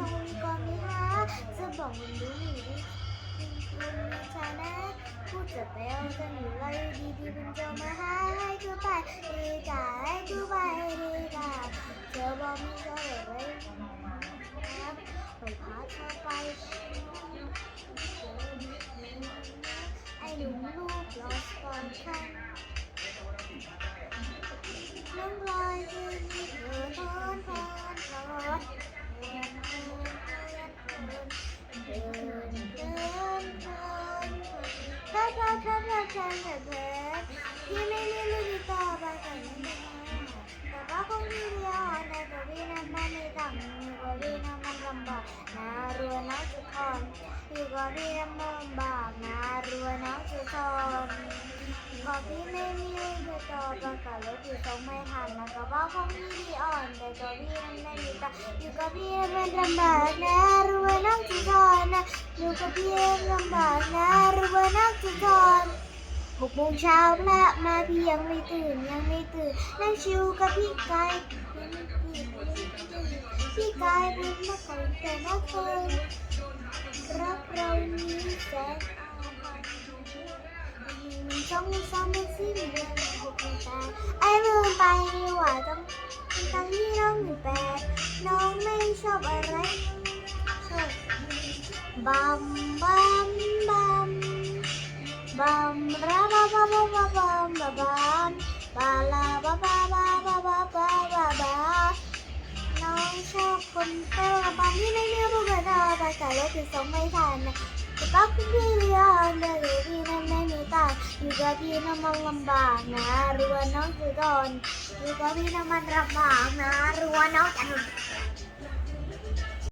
องเงินทองมีกองมีหาจะบอกมันดูหนีดิคุณมีชานะพูดจะแปลจะหนีไล่ดีดีเป็นจ้ามาหาให้กูไปดีกาให้กูไปดีกาเธอบอกมีก็เลยไว้ไปพาเธอไปไอ้หนุ่มรูปหล่อสปอนทันน้ำลายคืนเธอทอนทอนทอน มันลำบากนะรวยนะทุกคนอยู่กับพี่น้ำมันบากนะรวยน้องสุทนก็พี่ไม่มีเงินจะต่อประกาศรถอยู่ตรงไม่ทันนะก็ว่าคงมีดีอ่อนแต่ตัวพี่นั้นไม่มีตาอยู่กับพี่มันลำบากนะรวยน้องสุทนนะอยู่กับพี่ลำบากนะรวยน้องสุทนหกโมงเช้าละมาพี่ยังไม่ตื่นยังไม่ตื่นนั่งชิวกับพี่กาย พี่กายเป็นนักคนแต่นักคนรักเรานี้แสนอาภัยหนึ่งสองสามสี่ห้าหกเจ็ดแปดไอ้ลืมไปนี่หว่าต้องตั้งที่น้องแปดน้องไม่ชอบอะไรชอบบัมบัมบัมบัมราบาบาบาบาบัมบาบัมบาลาบา เตอบางที่ไม่มีรูปแบบเราไปแต่รถติดสองไม่ทันนะแต่ก็พี่พี่เรียนเลยอยู่พี่นั่นไม่มีตังอยู่กับพี่นั่นมันลำบากนะรัวน้องคือโดนอยู่กับพี่นั่นมันลำบากนะรัวน้องจะ